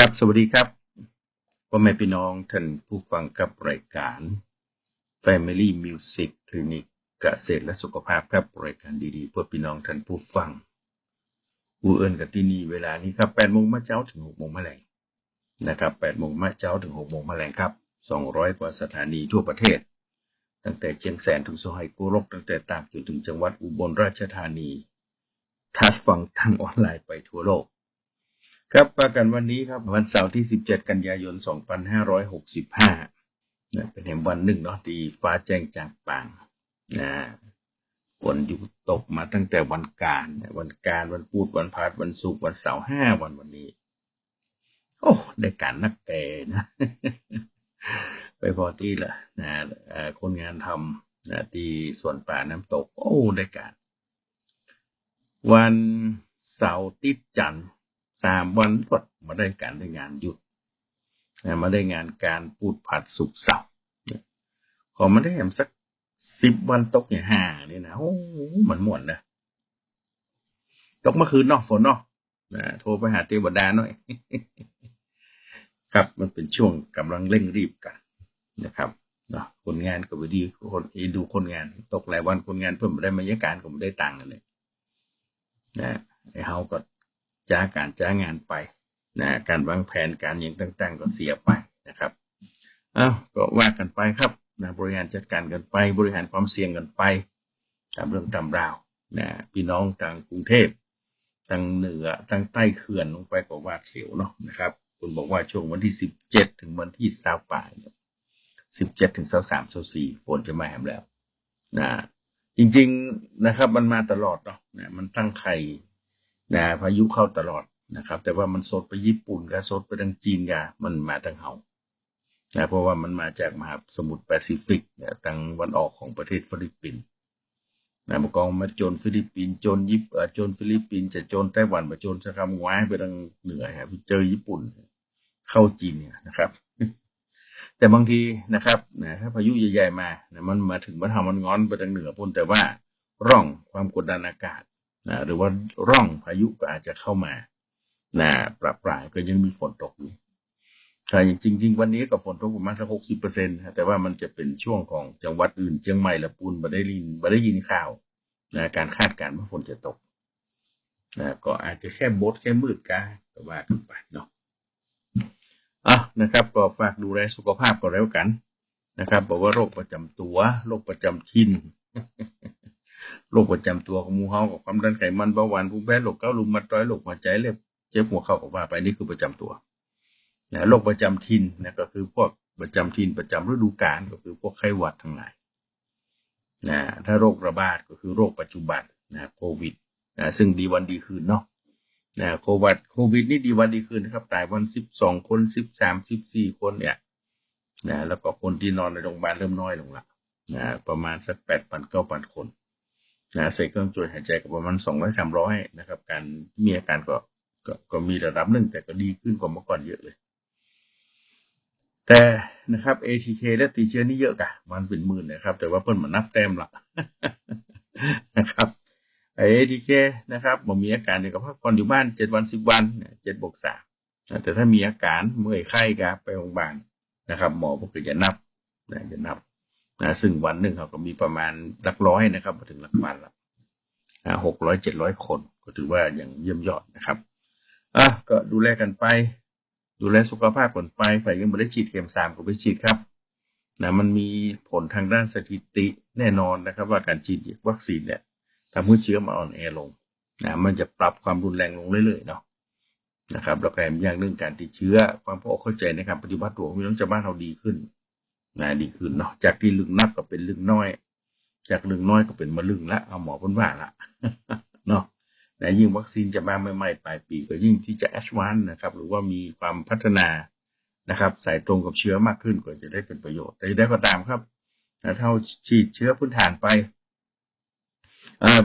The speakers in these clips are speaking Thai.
ครับ สวัสดีครับพ่อแม่พี่น้องท่านผู้ฟังกับรายการ Family Music Clinic เกษตรและสุขภาพครับรายการดีๆ เพื่อพี่น้องท่านผู้ฟังผู้เอิญกับที่นี่เวลานี้ครับ8โมงมาเจ้าถึง6โมงมะแรงนะครับ8โมงมาเจ้าถึง6โมงมะแรงครับ200กว่าสถานีทั่วประเทศ ตั้งแต่เชียงแสนถึงสุไหงโกลกตั้งแต่ตากจนถึงจังหวัดอุบลราชธานีทัดฟังทางออนไลน์ไปทั่วโลก ครับประกันวันนี้ครับวันเสาร์ที่ 17 กันยายน 2565นะเป็นแห่งวันหนึ่งเนาะที่ฟ้าแจ้งจากป่างนะฝนอยู่ตกมาตั้งแต่วันการวันการวันพูดวันพาดวันศุกร์วันเสาร์ห้าวันวันนี้ โอ้ได้การนักแก่นะ ไปพอที่ละนะคนงานทำนะที่ส่วนป่าน้ำตก โอ้ได้การ วันเสาร์ติดจันทร์ สามวันกดมาได้การได้งานหยุดนะมาได้งานการพูดผัดสุกเสาร์เนี่ยขอมาได้แหมสักสิบวันตกอย่างห้านี่นะโอ้มันหมวนนะตกเมื่อคืนเนาะฝนเนาะนะโทรไปหาเทวดาหน่อย ครับมันเป็นช่วงกำลังเร่งรีบกันนะครับเนาะคนงานก็ไปดีคนดูคนงาน ตกหลายวันคนงานเพิ่มไม่ได้บรรยากาศก็ไม่ได้ตังค์กันเลยนะไอ้เฮาก็ จ้าการจ้างานไปนะการวางแผนการย่างต่าง ๆ ก็เสียไปนะครับอ้าวก็ว่ากันไปครับนะบริหารจัดการกันไปบริหารความเสี่ยงกันไปตามเรื่องตามราวนะพี่น้องทางกรุงเทพทางเหนือทางใต้เขื่อนลงไปก็วาดเสียวเนาะนะครับ คุณบอกว่าช่วงวันที่สิบเจ็ดถึงวันที่สาวป่ายสิบเจ็ดถึงสาวสามสาวสี่ฝนจะมาแหมแล้วนะจริง ๆนะครับ มันมาตลอดเนาะนะมันตั้งไข่ นะพายุเข้าตลอดนะครับ แต่ว่ามันสดไปญี่ปุ่นกับสดไปทางจีนกับมันมาทางเฮานะเพราะว่ามันมาจากมหาสมุทรแปซิฟิกเนี่ยทางวันออกของประเทศฟิลิปปินส์นะมากองมาโจนฟิลิปปินส์โจนยิปเอ่อโจนฟิลิปปินส์จะโจนไต้หวันมาโจนสะคำว้ายไปทางเหนือฮะเจอญี่ปุ่น เข้าจีนเนี่ยนะครับ แต่บางทีนะครับนะถ้าพายุใหญ่ๆมานะมันมาถึงมันทำมันงอนไปทางเหนือพุ่นแต่ว่าร่องความกดดันอากาศ นะหรือว่าร่องพายุก็อาจจะเข้ามานะประปรายก็ยังมีฝนตกอยู่ใช่จริง ๆ วันนี้ก็ฝนตกประมาณสักหกสิบเปอร์เซ็นต์แต่ว่ามันจะเป็นช่วงของจังหวัดอื่นเชียงใหม่ละปูนมาได้ยินมาได้ยินข่าวนะการคาดการณ์ว่าฝนจะตกนะก็อาจจะแค่บดแค่มืดกาก็ว่ากันไปเนาะอะนะครับ ก็ฝากดูแลสุขภาพก็แล้วกันนะครับ บอกว่าโรคประจำตัว โรคประจำถิ่น โรคประจำตัวของมูเฮากับความดันไขมันเบาหวานภูมิแพ้โรคเก้าลุมมัดร้อยโรคหัวใจเล็บเจ็บหัวเข่าก็ว่าไปนี่คือประจำตัวนะโรคประจำถิ่นนะก็คือพวกประจำถิ่นประจำฤดูกาลก็คือพวกไข้หวัดทั้งหลายนะถ้าโรคระบาดก็คือโรคปัจจุบันนะโควิดนะซึ่งดีวันดีคืนเนาะนะโควิดโควิดนี่ดีวันดีคืนนะครับ ตายวันสิบสองคนสิบสามสิบสี่คนเนี่ยนะแล้วก็คนที่นอนในโรงพยาบาลเริ่มน้อยลงละนะประมาณสักแปดพันเก้าพันคน นะใส่เครื่องช่วยหายใจก็ประมาณสองร้อยสามร้อยนะครับ การมีอาการก็ก็ก็มีระดับหนึ่งแต่ก็ดีขึ้นกว่าเมื่อก่อนเยอะเลย แต่นะครับ ATK และติเชื้อนี่เยอะกะมันเป็นหมื่นนะครับ แต่ว่าเพิ่นมานับแต้มละนะครับไอ ATK นะครับบ่มีอาการเดียวกับพักผ่อนอยู่บ้านเจ็ดวันสิบวันเจ็ดบวกสามแต่ถ้ามีอาการเมื่อยไข้ก็ไปโรงพยาบาลนะครับ หมอพวกจะนับนะจะนับ นะซึ่งวันหนึ่งเขาก็มีประมาณหลักร้อยนะครับมาถึงหลักพันละหกร้อยเจ็ดร้อยคน ก็ถือว่าอย่างเยี่ยมยอดนะครับอะก็ดูแลกันไป ดูแลสุขภาพก่อนไปฝ่ายยังไม่ได้ฉีดเข็มสามก็ไปฉีดครับนะมันมีผลทางด้านสถิติแน่นอนนะครับ ว่าการฉีดวัคซีนเนี่ยทำให้เชื้อมาอ่อนแอลงนะมันจะปรับความรุนแรงลงเรื่อยๆเนาะนะครับแล้วก็อย่างหนึ่องการติดเชื้อความพอเข้าใจในการปฏิบัติตัวของพี่น้องชาวบ้านเราดีขึ้น นะดีขึ้นเนาะจากที่ลึงนักก็เป็นลึงน้อย จากลึงน้อยก็เป็นมาลึงละเอาหมอพ้นว่าละเนาะนะยิ่งวัคซีนจะมาใหม่ๆปลายปีก็ยิ่งที่จะแอชวานนะครับ หรือว่ามีความพัฒนานะครับ ใส่ตรงกับเชื้อมากขึ้นก็จะได้เป็นประโยชน์แต่ได้ก็ตามครับนะเท่าฉีดเชื้อพื้นฐานไป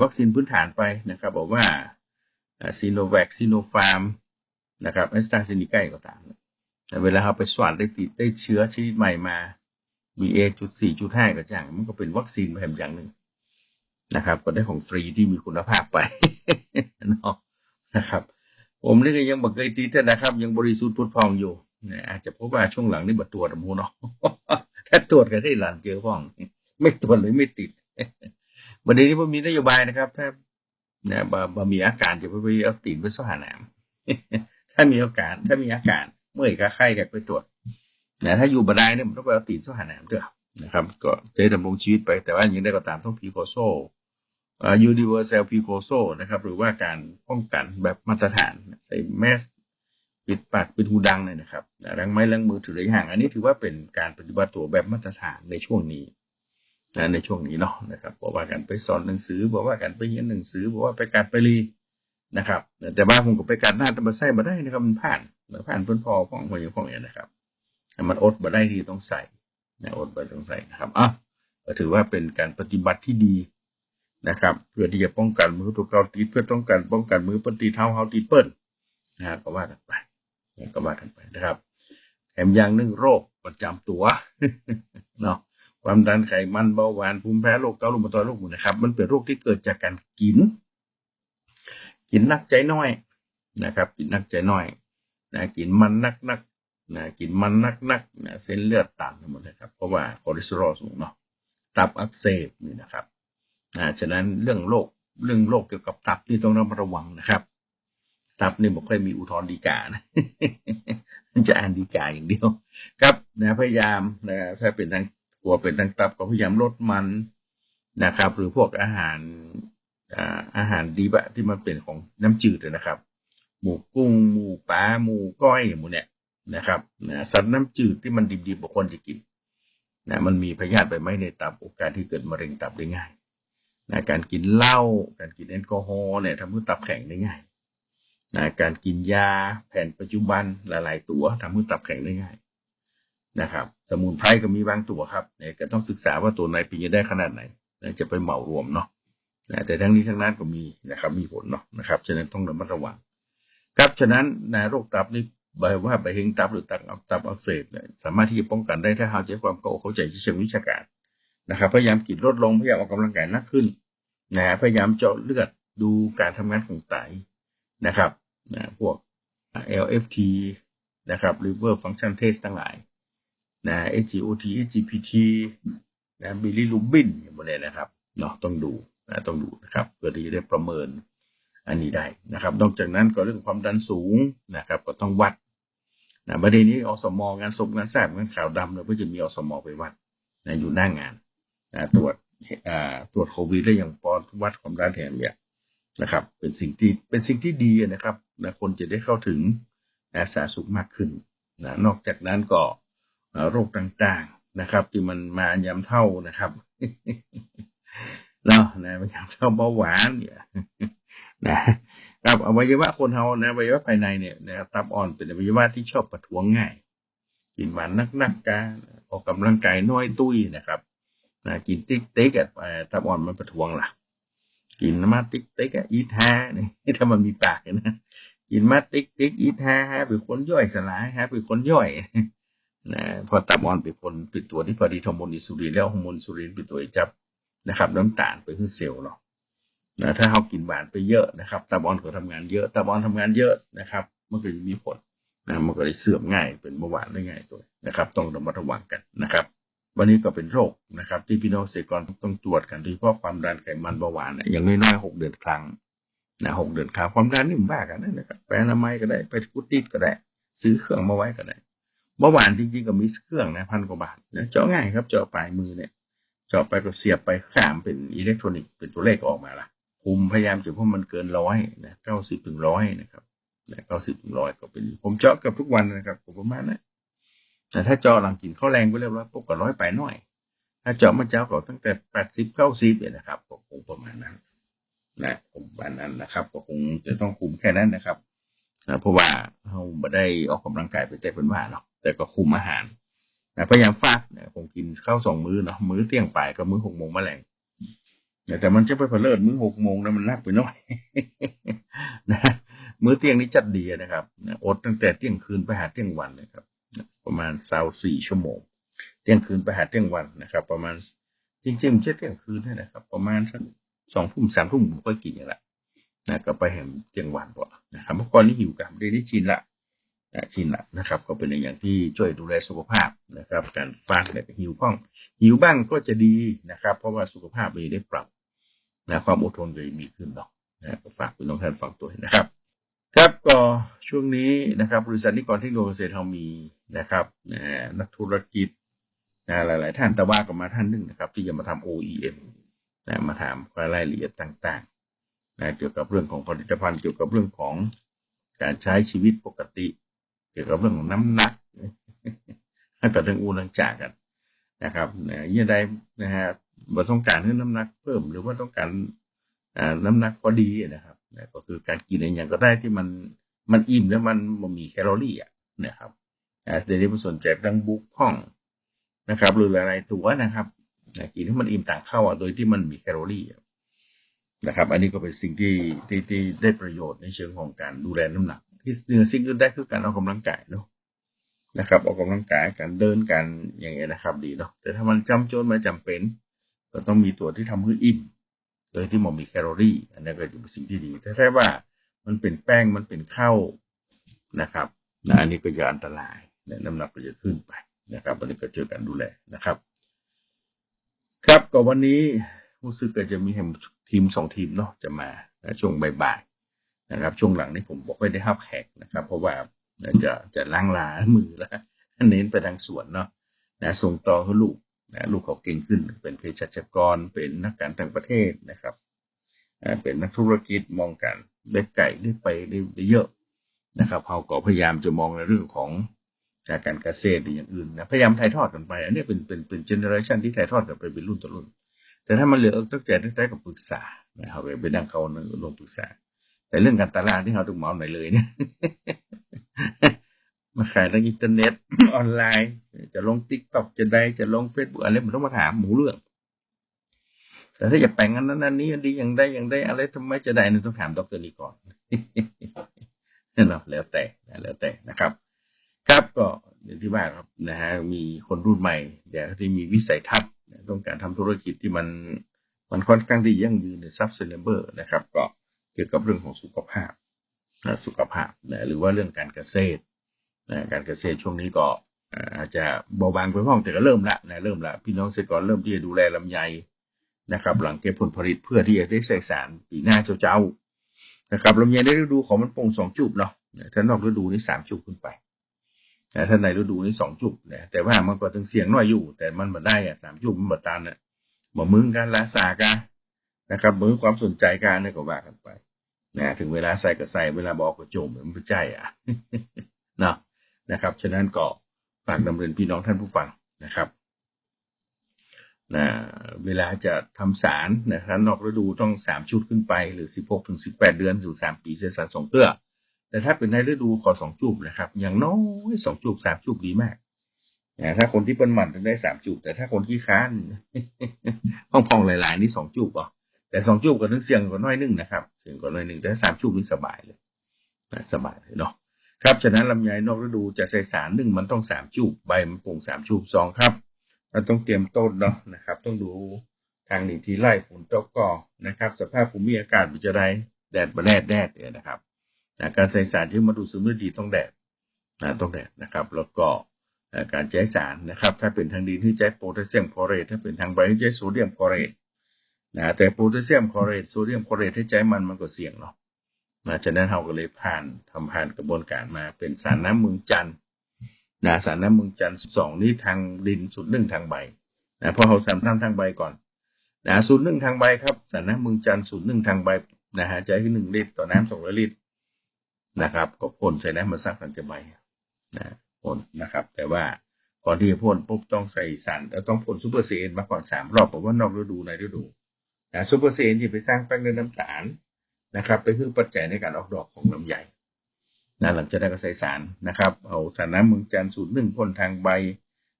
วัคซีนพื้นฐานไปนะครับ บอกว่าซีโนแวคซีโนฟาร์มนะครับแอสตราเซเนกาก็ตามเวลาเราไปสวานได้ติดได้เชื้อชนิดใหม่มา BA จุดสี่จุดห้าก็จ่างมันก็เป็นวัคซีนแบบอย่างหนึ่งนะครับ ก็ได้ของฟรีที่มีคุณภาพไปนะครับ ผมนี่ก็ยังบอกเคยติดนะครับ ยังบริสุทธิ์พุทพองอยู่นะอาจจะพราะว่าช่วงหลังนี่บัตรวจมูเนาะถ้าตรวจก็ได้หลานเจอพ่อง ไม่ตรวจเลยไม่ติดวันนี้ผมมีนโยบายนะครับ ถ้าเนี่ยบะมีอาการจะไปเอาตีนไปสหานามถ้ามีอาการถ้ามีอาการ เมื่อยก็ไข้ก็ไปตรวจ นะถ้าอยู่บันไดเนี่ยมันต้องไปเอาตีนสหานามด้วยนะครับ ก็จะดำรงชีวิตไปแต่ว่าอย่างได้ก็ตามต้องพีโคโซยูนิเวอร์แซลพีโคโซนะครับ หรือว่าการป้องกันแบบมาตรฐานใส่แมสปิดปากปิดหูดังเลยนะครับล้างไม้ล้างมือถือระยะห่าง อันนี้ถือว่าเป็นการปฏิบัติตัวแบบมาตรฐานในช่วงนี้นะในช่วงนี้เนาะนะครับบอกว่าการไปสอนหนังสือ บอกว่าการไปเรียนหนังสือ บอกว่าไปการไปรีนะครับ แต่บ้านผมก็ไปการหน้าตะบัใส่มาได้นะครับมันผ่านมันผ่านพ้นพอของคนอย่างพวกนี้นะครับ มันอดมาได้ที่ต้องใส่นะอดมาต้องใส่นะครับอะก็ถือว่าเป็นการปฏิบัติที่ดีนะครับ เพื่อที่จะป้องกันมือตัวเกาตีเพื่อต้องการป้องกันมือปฏิเท้าเฮาตีเปิ้ลนะก็ว่ากันไปก็ว่ากันไปนะครับแถมย่างหนึ่งโรคประจำตัวเนาะความดันไขมันเบาหวานภูมิแพ้โรคเกาต์ลูมาตอยโรคหมู่นะครับ มันเป็นโรคที่เกิดจากการกิน กินนักใจน้อยนะครับ กินนักใจน้อยนะกินมันนักนัก นะกินมันนักนักนะเส้นเลือดต่ำทั้งหมดนะครับ เพราะว่าคอเลสเตอรอลสูงเนาะตับอักเสบนี่นะครับนะฉะนั้นเรื่องโรคเรื่องโรคเกี่ยวกับตับนี่ต้องระมัดระวังนะครับตับนี่บอกค่อยมีอุทธรณ์ดีกานะจะอ่านดีกาอย่างเดียว ครับนะพยายามนะถ้าเป็นทางกลัวเป็นทางตับก็พยายามลดมันนะครับ หรือพวกอาหารอาหารดีบะที่มันเป็นของน้ำจืดนะครับ หมูกุ้ง หมูปลาหมูก้อยหมูเนี่ย นะครับนะสัตว์น้ำจืดที่มันดิบๆบุคคลจะกินนะมันมีพยาธิไปไหมในตับโอกาสที่เกิดมะเร็งตับได้ง่ายนะการกินเหล้าการกินแอลกอฮอล์เนี่ยทำให้ตับแข็งได้ง่ายนะการกินยาแผนปัจจุบันหลาย ๆ ตัวทำให้ตับแข็งได้ง่ายนะครับ สมุนไพรก็มีบางตัวครับเนี่ยก็ต้องศึกษาว่าตัวไหนเป็นจะได้ขนาดไหนจะไปเหมารวมเนาะนะแต่ทั้งนี้ทั้งนั้นก็มีนะครับ มีผลเนาะนะครับ ฉะนั้นต้องระมัดระวังครับฉะนั้นนะโรคตับนี่ บว่าใบเฮงตับหรือตับตับอักเสบเนี่ยสามารถที่จะป้องกันได้ถ้าเราใช้ความเข้าใจเชิงวิชาการนะครับ พยายามกินลดลงพยายามออกกำลังกายนักขึ้นนะพยายามเจาะเลือดดูการทำงานของไตนะครับนะพวก LFT นะครับ liver function test ทั้งหลายนะ SGOT SGPT นะบิลิลูบินหมดเลยนะครับเนาะต้องดูนะต้องดูนะครับเพื่อที่จะได้ประเมินอันนี้ได้นะครับ นอกจากนั้นก็เรื่องความดันสูงนะครับ ก็ต้องวัด นะประเด็นนี้อสมงานศพงานแสบงานข่าวดำเราก็จะมีอสมไปวัดนะอยู่หน้างงานนะตรวจตรวจโควิดได้อย่างปอนวัดความดันแถมเนี่ยนะครับ เป็นสิ่งที่เป็นสิ่งที่ดีนะครับนะคนจะได้เข้าถึงนะสาธารณสุขมากขึ้นนะนอกจากนั้นก็โรคต่างๆนะครับ ที่มันมายามเท่านะครับเนาะนะมายามเท่าเบาหวานเนี่ยนะ ครับอวัยวะคนเฮานะอวัยวะภายในเนี่ยนะครับตับอ่อนเป็นอวัยวะที่ชอบประท้วงง่ายกินหวานนักนักการออกกำลังกายน้อยตุ้ยนะครับนะกินติ๊กติ๊กอะตับอ่อนมันประท้วงล่ะ กินมาติ๊กติ๊กอะอีแท้นี่ถ้ามันมีปากนะกินมาติ๊กติ๊กอีแท้ฮะเป็นคนย่อยสลายฮะเป็นคนย่อยนะพอตับอ่อนเป็นคนป็นตัวที่พอดีฮอร์โมนอินซูลินแล้วฮอร์โมนอินซูลินเป็นตัวจับนะครับ น้ำตาลไปขึ้นเซลล์เนาะ นะถ้าเขากินหวานไปเยอะนะครับตาบอลก็ทำงานเยอะตาบอลทำงานเยอะนะครับมันก็จะมีผลนะมันก็เลยเสื่อมง่ายเป็นเบาหวานได้ง่ายตัวนะครับ ต้องระมัดระวังกันนะครับ วันนี้ก็เป็นโรคนะครับ ที่พี่น้องเกษตรกรต้องตรวจกันโดยเฉพาะความดันไขมันเบาหวานอย่างน้อยๆหกเดือนครั้งนะหกเดือนครั้งความดันนี่มันบ้ากันนะครับไปอนามัยก็ได้ไปกุฏิดก็ได้ ซื้อเครื่องมาไว้ก็ได้เบาหวานจริงๆก็มีเครื่องนะพันกว่าบาทนะเจาะง่ายครับเจาะปลายมือเนี่ยเจาะไปก็เสียบไปข้ามเป็นอิเล็กทรอนิกส์เป็นตัวเลขออกมาละ คุมพยายามจะเพราะมันเกินร้อยนะเก้าสิบถึงร้อยนะครับนะเก้าสิบถึงร้อยก็เป็น ผมเจาะกับทุกวันนะครับผมประมาณนั้นแต่ถ้าเจาะหลังกินข้าวแรงไปเรียบร้อยพวกก็ร้อยไปหน่อย ถ้าเจาะมาเจ้าก็ตั้งแต่แปดสิบเก้าสิบเนี่ยนะครับก็คงประมาณนั้นนะผมประมาณนั้นนะครับ ก็คงจะต้องคุมแค่นั้นนะครับนะเพราะว่าเราไม่ได้ออกกำลังกายไปแต่เป็นว่าเนาะแต่ก็คุมอาหารนะพยายามฟาดนะผมกินข้าวสองมื้อเนาะมื้อเที่ยงป่ายกับมื้อหกโมงแมลง แต่มันจะไปเผลิดมื้อหกโมงนะมันนักไปหน่อยนะมื้อเที่ยงนี้จัดดีนะครับอดตั้งแต่เที่ยงคืนไปหาเที่ยงวันนะครับ ประมาณสาวสี่ชั่วโมง เที่ยงคืนไปหาเที่ยงวันนะครับ ประมาณจริงๆมันจะเที่ยงคืนนี่นะครับ ประมาณสักสองทุ่มสามทุ่มผมก็กินอย่างละนะก็ไปแห่งเจียงวานบ่นะครับเมื่อก่อนนี้หิวกับได้ได้ชินละ นะชินละนะครับ ก็เป็นอย่างที่ช่วยดูแลสุขภาพนะครับ การฟาสเนี่ยหิวพ้องหิวบ้างก็จะดีนะครับ เพราะว่าสุขภาพมีได้ปรับนะความอดทนจะมีขึ้นเนาะนะก็ฝากคุณน้องท่านฟังตัวนะครับ ครับก็ช่วงนี้นะครับบริษัทนิกรเทคโนโลยีเกษตรามีนะครับนักธุรกิจนะหลาย ๆ ท่านแต่ว่าก็มาท่านหนึ่งนะครับ ที่จะมาทำ OEM นะมาถามรายละเอียดต่างๆนะเกี่ยวกับเรื่องของผลิตภัณฑ์เกี่ยวกับเรื่องของการใช้ชีวิตปกติ เกี่ยวกับเรื่องของน้ำหนักให้กับเรื่องอูนังจากกันนะครับยังไงนะฮะบ่ต้องการให้น้ำหนักเพิ่ม หรือว่าต้องการน้ำหนักพอดีนะครับก็คือการกินอะไรอย่างก็ได้ที่มันมันอิ่มแล้วมันมันมีแคลอรี่อะนะครับแต่ที่ผมสนใจดังบุกพ่องนะครับ หรืออะไรตัวนะครับกินให้มันอิ่มต่างเข้าอะโดยที่มันมีแคลอรี่นะครับ อันนี้ก็เป็นสิ่งที่ที่ที่ได้ประโยชน์ในเชิงของการดูแลน้ำหนัก ที่เหนือสิ่งอื่นได้คือการออกกำลังกายเนาะนะครับ ออกกำลังกายการเดินการอย่างเงี้ยนะครับ ดีเนาะแต่ถ้ามันจำโจนมาจำเป็น ก็ต้องมีตัวที่ทำให้อิ่มโดยที่มันมีแคลอรี่ อันนี้ก็จะเป็นสิ่งที่ดีแต่ถ้าว่ามันเป็นแป้งมันเป็นข้าวนะครับนะอันนี้ก็จะอันตรายน้ำหนักก็จะขึ้นไปนะครับอันนี้ก็เจอการดูแลนะครับ ครับก็วันนี้รู้สึกก็จะมีทีมสองทีมเนาะจะมาช่วงบ่าย นะครับ ช่วงหลังนี้ผมบอกไม่ได้ห้าแขกนะครับ เพราะว่าจะจะล้างลามือแล้วเน้นไปทางสวนเนาะนะส่งต่อให้ลูกนะลูกเขาเก่งขึ้น เป็นเภสัชกรเป็นนักการต่างประเทศนะครับเป็นนักธุรกิจมองกันได้ไก่ได้ไปได้เยอะนะครับเขาก็พยายามจะมองในเรื่องของจากการเกษตรหรืออย่างอื่นนะพยายามถ่ายทอดกันไป อันนี้เป็นเป็นเป็นเจเนอเรชันที่ถ่ายทอดกันไปเป็นรุ่นต่อรุ่น แต่ถ้ามันเหลือตั้งแต่ตั้งแต่กับปรึกษานะครับไปนั่งเขาลงปรึกษา แต่เรื่องการตลาดที่เขาต้องเมาหน่อยเลยเนี่ยมาขายทางอินเทอร์เน็ตออนไลน์ จะลงติ๊กต็อกจะได้จะลงเฟซบุ๊กอะไรมันต้องมาถามหมูเรื่อง แต่ถ้าอยากแปลงอันนั้นอันนี้ดีอย่างได้อย่างได้อะไรทำไมจะได้นี่ต้องถามดรนี้ก่อนนั่นแหละแล้วแต่แล้วแต่นะครับ ครับก็อย่างที่ว่าครับนะฮะมีคนรุ่นใหม่เดี๋ยวที่มีวิสัยทัศน์ต้องการทำธุรกิจที่มันมันค่อนข้างที่ยั่งยืนในซับเซเลเบอร์นะครับ ก็ เกี่ยวกับเรื่องของสุขภาพนะสุขภาพนะหรือว่าเรื่องการเกษตรนะการเกษตรช่วงนี้ก็อาจจะเบาบางไปบ้างแต่ก็เริ่มละนะเริ่มละพี่น้องเกษตรกรเริ่มที่จะดูแลลำไยนะครับ หลังเก็บผลผลิตเพื่อที่จะได้ใส่สารปีหน้าเจ้าๆนะครับลำไยในฤดูของมันปงสองจุบเนาะถ้านอกฤดูนี่สามจุบขึ้นไปแต่ถ้าในฤดูนี่สองจุบนี่ยแต่ว่ามันก็ถึงเสียงน้อยอยู่ แต่มันมาได้อะสามจุบมันบดตันเนี่ยบ่มึงกันละสากัน นะครับมือความสนใจกันนี่ก็ว่ากันไปนะถึงเวลาใส่ก็ใส่เวลาบอกก็จมมันไม่ใช่อะเนาะนะครับ ฉะนั้นก็ฝากดำเนินพี่น้องท่านผู้ฟังนะครับนะเวลาจะทำสารนะครับนอกฤดูต้องสามชุดขึ้นไป หรือสิบหกถึงสิบแปดเดือนสู่สามปีเสียสารสองเตื้อแต่ถ้าเป็นในฤดูขอสองจูบนะครับ อย่างน้อยสองจูบสามจูบดีมากนะถ้าคนที่เป็นหมันจะได้สามจูบแต่ถ้าคนที่ค้านห้องพองหลาย ๆ นี่สองจูบอะ แต่สองจูบก็ต้องเสี่ยงกว่าน้อยนึงนะครับเสี่ยงกว่าน้อยนึงแต่สามจูบนี่สบายเลยสบายเลยเนาะครับฉะนั้นลำไยนอกฤดูจะใส่สารหนึ่งมันต้องสามจูบใบมันปงสามจูบสองครับเราต้องเตรียมต้นเนาะนะครับ ต้องดูทางหนีทีไล่ฝนตกก่อนะครับ สภาพภูมิอากาศมันจะได้แดดมาแดดแดดเนี่ยนะครับการใส่สารที่มาดูซึมด้ดีต้องแดดนะต้องแดดนะครับ แล้วก็การใช้สารนะครับ ถ้าเป็นทางดินที่ใช้โพแทสเซียมคลอเรตถ้าเป็นทางใบที่ใช้โซเดียมคลอเรต นะแต่โพแทสเซียมคลอเรตโซเดียมคลอเรตที่ใช้มันมันก็เสี่ยงเนาะนะฉะนั้นเราก็เลยผ่านทำผ่านกระบวนการมาเป็นสารน้ำมึงจันนะสารน้ำมึงจันสองนี้ทางดินสุดหนึ่งทางใบนะพอเราสารน้ำทางใบก่อนนะสูตรหนึ่งทางใบครับสารน้ำมึงจันสูตรหนึ่งทางใบนะฮะใช้ที่หนึ่งลิตรต่อน้ำสองร้อยลิตรนะครับ ก็พ่นใส่น้ำมาสักสันจะใบนะพ่นนะครับ แต่ว่าก่อนที่จะพ่นปุ๊บต้องใส่สารแล้วต้องพ่นซูเปอร์เซนมาก่อนสามรอบเพราะว่านอกฤดูในฤดู นะซูเปอร์เซนที่ไปสร้างแป้งเนื้อน้ำตาลนะครับไปคือปัจจัยในการออกดอกของลำไยนะหลังจากนั้นก็ใส่สารนะครับ เอาสารน้ำเมืองจันทร์สูตรหนึ่งพ่นทางใบ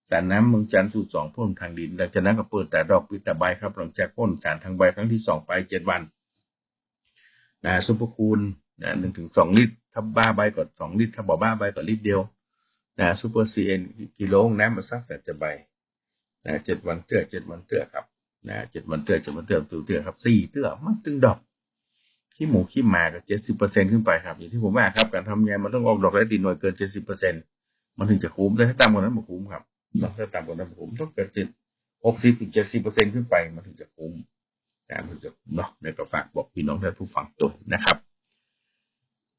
สารน้ำเมืองจันทร์สูตรสองพ่นทางดิน หลังจากนั้นก็เปิดแต่ดอกปิดแต่ใบครับ หลังจากพ่นสารทางใบครั้งที่สองไปเจ็ดวันนะซุปเปอร์คูณนะหนึ่งถึงสองลิตรถ้าบ้าใบก็สองลิตรถ้าบอกบ้าใบก็ลิตรเดียวนะซูเปอร์ซีเอ็นกิโลน้ำมาสักแต่จะใบนะเจ็ดวันเตื้อเจ็ดวันเตื้อครับ นะเจ็ดวันเตื้อเจ็ดวันเตื้อตัวเตื้อครับสี่เตื้อมันตึงดอกขี้หมูขี้หมาก็เจ็ดสิบเปอร์เซ็นขึ้นไปครับ อย่างที่ผมว่าครับ การทำงานมันต้องออกดอกและดินหน่วยเกินเจ็ดสิบเปอร์เซ็นมันถึงจะคุ้มแต่ถ้าต่ำกว่านั้นมันคุ้มครับถ้าต่ำกว่านั้นมันคุ้มต้องเกิดเจ็ดหกสิบถึงเจ็ดสิบเปอร์เซ็นขึ้นไป มันถึงจะคุ้มนะมันจะเนาะในก็ฝากบอกพี่น้องท่านผู้ฟังตัวนะครับ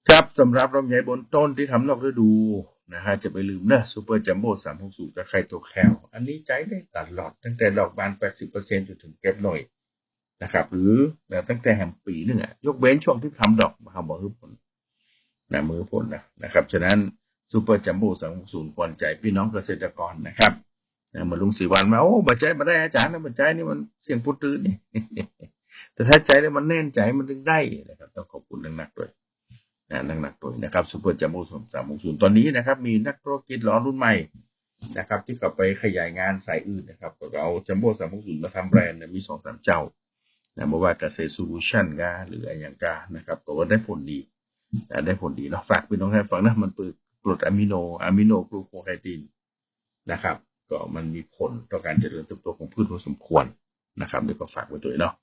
ครับสำหรับลำไยบนต้นที่ทำนอกฤดู นะฮะจะไปลืมนะซูเปอร์จัมโบ้สามหกสูตะไครตัวแคลอันนี้ใจได้ตลอด ตั้งแต่ดอกบานแปดสิบเปอร์เซ็นจนถึงเก็บหน่อยนะครับ หรือตั้งแต่แห่งปีนึงอะยกเว้นช่วงที่ทำดอกมาบอกคือผลนะมือผลนะนะครับฉะนั้นซูเปอร์จัมโบ้สามหกศูนย์ควรใจพี่น้องเกษตรกรนะครับนะมาลุงสีวันมาโอ้บัจใจมาได้อาจารย์นะบัจใจนี่มันเสียงพูดตื้นนี่แต่ถ้าใจแล้วมันแน่นใจมันถึงได้นะครับต้องขอบคุณนักๆด้วย นะนักหนักตัวนะครับซูเปอร์จัมโบ้สามหกศูนย์ตอนนี้นะครับ มีนักธุรกิจล้อนรุ่นใหม่นะครับ ที่เขาไปขยายงานสายอื่นนะครับก็เอาจัมโบ้สามหกศูนย์มาทำแบรนด์มีสองสามเจ้านะไม่ว่าเกษตรโซลูชันกาหรืออะไรอย่างกานะครับก็ว่าได้ผลดีนะได้ผลดีเนาะฝากพี่น้องให้ฟังนะมันปืนกรดอะมิโนอะมิโนกลูโคไคตินนะครับ ก็มันมีผลต่อการเจริญเติบโตของพืชพอสมควรนะครับเดี๋ยวก็ฝากไว้ด้วยเนาะ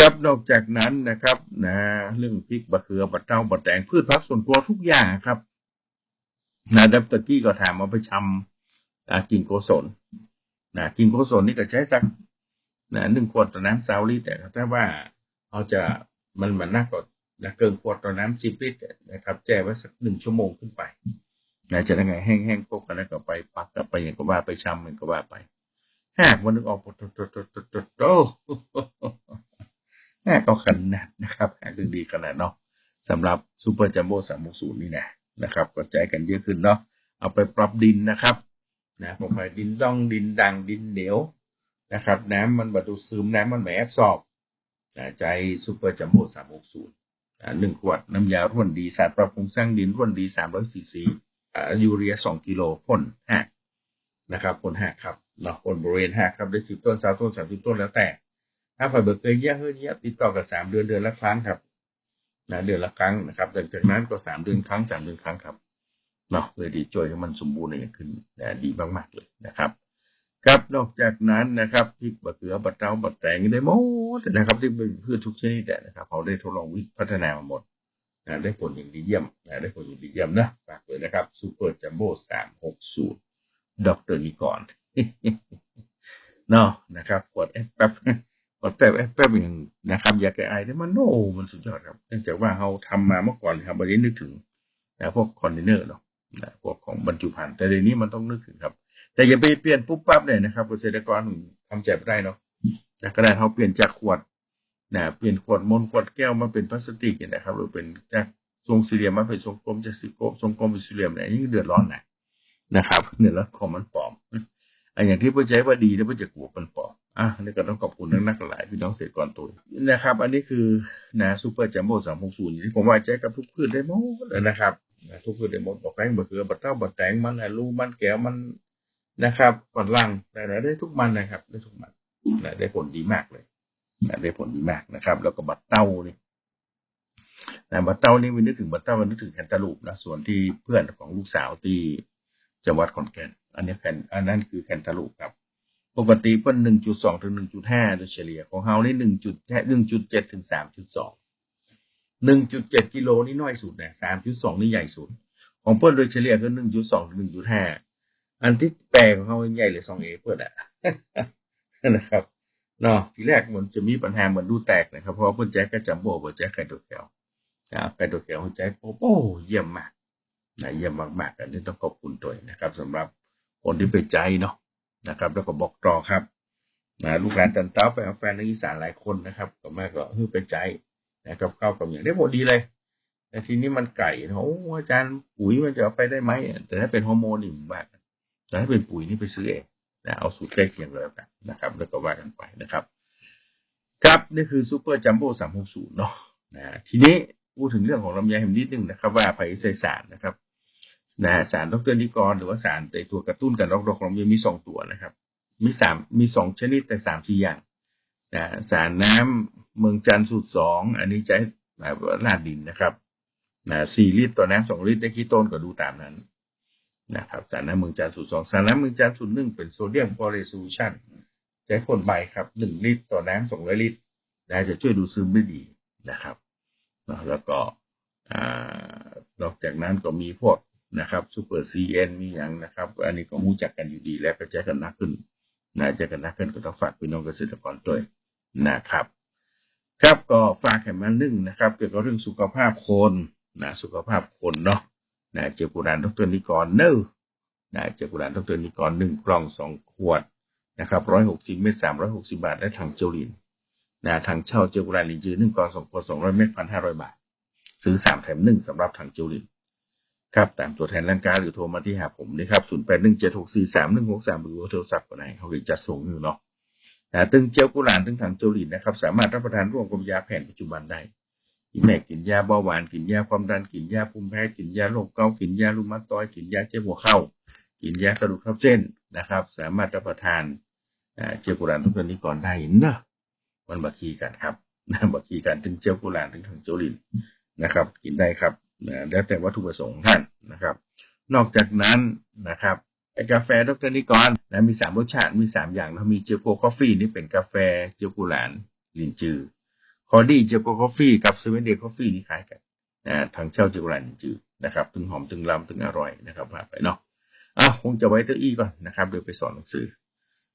ครับนอกจากนั้นนะครับนะเรื่องพริกบะเขือบะเต้าบะแตงพืชพักส่วนครัวทุกอย่างครับนะดับตะกี้ก็ถามมาไปชำอ่ากินโกศลนะกินโกศลนี่ก็ใช้สักนะหนึ่งขวดต่อน้ำซาวลิตรแต่ถ้าว่าเอาจะมันมันน่ากว่านะเกินขวดต่อน้ำสิบลิตรนะครับ แจ้ไว้สักหนึ่งชั่วโมงขึ้นไปนะจะยังไงแห้งๆพวกกันแล้วก็ไปปักกับไปอย่างก็ว่าไปชำมันก็ว่าไปหากวันนึงออกโตโต โตโตโตโตแม่ก็ขนาดนะครับหาเรื่องดีขนาดเนาะสำหรับซูเปอร์จัมโบ้สามศูนย์นี่นะนะครับก็ใจกันเยอะขึ้นเนาะเอาไปปรับดินนะครับนะผมไปดินต้องดินดังดินเหนียวนะครับ น้ำมันบรรทุซึมน้ำมันไม่แอบสอบนะใจซูเปอร์จัมโบ้สามหกศูนย์หนึ่งขวดน้ำยาร่วนดีสารปรับปรุงสร้างดินร่วนดีสามร้อยซีซียูเรียสองกิโลพ่นห้านะครับพ่นห้าครับเนาะพ่นบริเวณห้าครับได้สิบต้นสามต้นสามสิบต้นแล้วแต่ ถ้าฝ่ายเบิกเคยเยี่ยเฮ้ยเยี่ยติดต่อกับสามเดือนเดือนละครั้งครับนะเดือนละครั้งนะครับหลังจากนั้นก็สามเดือนครั้งสามเดือนครั้งครับเนาะเลยดีช่วยให้มันสมบูรณ์อย่างขึ้นนะดีมากๆเลยนะครับครับนอกจากนั้นนะครับพริกบะเขือบะเตาบะแตงได้หมดนะครับ ที่เป็นพืชทุกชนิดนะครับเขาได้ทดลองวิพัฒนามาหมดนะได้ผลอย่างดีเยี่ยมนะได้ผลอย่างดีเยี่ยมนะฝากเลยนะครับซูเปอร์จัมโบ้สามหกสูตรดรนิกรเนาะนะครับกดแป๊บ กดแป๊บแป๊บอย่างนะครับอยากแก้ไอได้มันโน่มันสุดยอดครับเนื่องจากว่าเราทำมาเมื่อก่อนครับวันนี้นึกถึงนะพวกคอนเทนเนอร์เนาะนะพวกของบรรจุภัณฑ์แต่เดี๋ยวนี้มันต้องนึกถึงครับ แต่อย่าไปเปลี่ยนปุ๊บปั๊บเลยนะครับเกษตรกรทำใจไม่ได้เนาะนะก็ได้เขาเปลี่ยนจากขวดนะเปลี่ยนขวดมนขวดแก้วมาเป็นพลาสติกนะครับ หรือเป็นจากทรงสี่เหลี่ยมมาเป็นทรงกลมจากสี่กลมทรงกลมเป็นสี่เหลี่ยมเนี่ยยิ่งเดือดร้อนนะนะครับเนี่ยแล้วของมันปลอม อันอย่างที่ผู้ใจว่าดีแล้วผู้จะกลัวมันปอมอะนี่ก็ต้องขอบคุณนักนักหลายพี่น้องเกษตรกรตัวนะครับ อันนี้คือนะซูเปอร์จัมโบ้สามหกศูนย์ที่ผมว่าใจกับทุกพืชได้หมดเลยนะครับทุกพืชได้หมดบอกแป้งบะเขือบะเต้าบะแตงมันอะลูมันแก้วมันนะครับฝรั่งได้ได้ทุกมันนะครับ ได้ทุกมันได้ผลดีมากเลยได้ผลดีมากนะครับ แล้วก็บะเต้านี่นะบะเต้านี่วันนึกถึงบะเต้าวันนึกถึงแคนตาลูปนะส่วนที่เพื่อนของลูกสาวที่จังหวัดขอนแก่น อันนี้แคนอันนั้นคือแคนตาลูปครับปกติเป็นหนึ่งจุดสองถึงหนึ่งจุดห้าโดยเฉลี่ยของเฮานี่หนึ่งจุดหนึ่งจุดเจ็ดถึงสามจุดสองหนึ่งจุดเจ็ดกิโลนี่น้อยสุดนะสามจุดสองนี่ใหญ่สุด ของเพื่อนโดยเฉลี่ยก็หนึ่งจุดสองถึงหนึ่งจุดห้าอันที่แปลของเขาใหญ่เลยสองเอเพื่อนอะนะครับเนาะทีแรกมันจะมีปัญหาเหมือนดูแตกนะครับ เพราะว่าเพื่อนแจ็คก็จำโบ้เพื่อนแจ็คไก่ตัวแก้วไก่ตัวแก้วเพื่อนแจ็คโอ้โหเยี่ยมมากนะเยี่ยมมากๆอันนี้ต้องขอบคุณตัวนะครับสำหรับ คนที่ไปใจเนาะนะครับ แล้วก็บอกต่อครับนะลูกหลานตันเต้าไปเอาแฟนในอีสานหลายคนนะครับก็แม่ก็เฮ้ยไปใจนะครับเข้ากับอย่างได้ผลดีเลยแต่ทีนี้มันไก่โอ้อาจารย์ปุ๋ยมันจะเอาไปได้ไหมแต่ถ้าเป็นฮอร์โมนนี่มากแต่ถ้าเป็นปุ๋ยนี่ไปซื้อเองนะเอาสูตรใกล้เคียงเลยกันนะครับ แล้วก็ว่ากันไปนะครับ ครับนี่คือซูเปอร์จัมโบ้สามหกศูนย์เนาะนะทีนี้พูดถึงเรื่องของลำไยแฮมนิดนึงนะครับ ว่าไผ่ไซสารนะครับ นะสารดรนิกรหรือว่าสารในตัวกระตุ้นการรอกดอกของมันมีสองตัวนะครับ มีสามมีสองชนิดแต่สามสี่อย่างนะสารน้ำเมืองจันทร์สูตรสองอันนี้ใช้แบบลาดดินนะครับนะสี่ลิตรต่อน้ำสองลิตรได้ขี้ต้นก็ดูตามนั้นนะครับสารน้ำเมืองจันทร์สูตรสองสารน้ำเมืองจันทร์สูตรหนึ่งเป็นโซเดียมคลอเรซูชันใช้พ่นใบครับหนึ่งลิตรต่อน้ำสองร้อยลิตรนะจะช่วยดูซึมได้ดีนะครับนะแล้วก็อ่านอกจากนั้นก็มีพวก นะครับซูเปอร์ซีเอ็นมีอย่างนะครับ อันนี้ก็รู้จักกันอยู่ดีแล้วก็จะกันนักขึ้นนะจะกันนักขึ้นก็ต้องฝากพี่น้องเกษตรกรด้วยนะครับ ครับก็ฝากแข่มานึ่งนะครับ เกี่ยวกับเรื่องสุขภาพคนนะสุขภาพคนเนาะนะเจ้ากุรานดรนิกรเนอนะเจ้ากุรานดรนิกรหนึ่งกล่องสองขวดนะครับร้อยหกสิบเมตรสามร้อยหกสิบาท และถังเจลินนะถังเช่าเจ้ากุรานลินจือหนึ่งกล่องสองขวดสองร้อยเมตรพันห้าร้อยบาท ซื้อสามแถมหนึ่งสำหรับถังเจลิน ครับตามตัวแทนร่างกายหรือโทรมาที่หาผมนะครับศูนย์แปดหนึ่งเจ็ดหกสี่สามหนึ่งหกสามหรือโทรศัพท์ก็ได้เขาจะจัดส่งอยู่เนาะนะตึงเจลกุหลานตึงถังเจลินนะครับ สามารถรับประทานร่วมกับยาแผนปัจจุบันได้กินแม่กินยาเบาหวานกินยาความดันกินยาภูมิแพ้กินยาโรคเกาต์กินยาลูมาตอยกินยาเจ็บหัวเข่ากินยากระดูกทับเส้นนะครับ สามารถรับประทานอ่าเจลกุหลานทุกตัวนี้ก่อนได้นะมันบักคีกันครับนะบักคีกันถึงเจลกุหลานถึงถังเจลินนะครับ กินได้ครับ แล้วแต่วัตถุประสงค์ท่านนะครับ นอกจากนั้นนะครับไอ้กาแฟดรนิกรนะมีสามรสชาติมีสามอย่างนะมีเจโกคอฟฟี่นี่เป็นกาแฟเจลกุหลานลินจือคอดี้เจโกคอฟฟี่กับเซเว่นเดย์คอฟฟี่นี่คล้ายกันนะทางเช่าเจลกุหลานลินจือนะครับถึงหอมถึงลำถึงอร่อยนะครับผ่าไปเนาะอะคงจะไว้เต้าอี้ก่อนนะครับเดี๋ยวไปสอนหนังสือ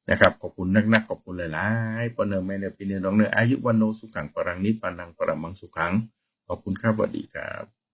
นะครับขอบคุณนักๆขอบคุณหลายๆปนเนอร์แม่เนอร์ปีเนอร์น้องเนอร์อายุวันโนสุขังปรังนิปานังปรัมังสุขังขอบคุณครับสวัสดีครับ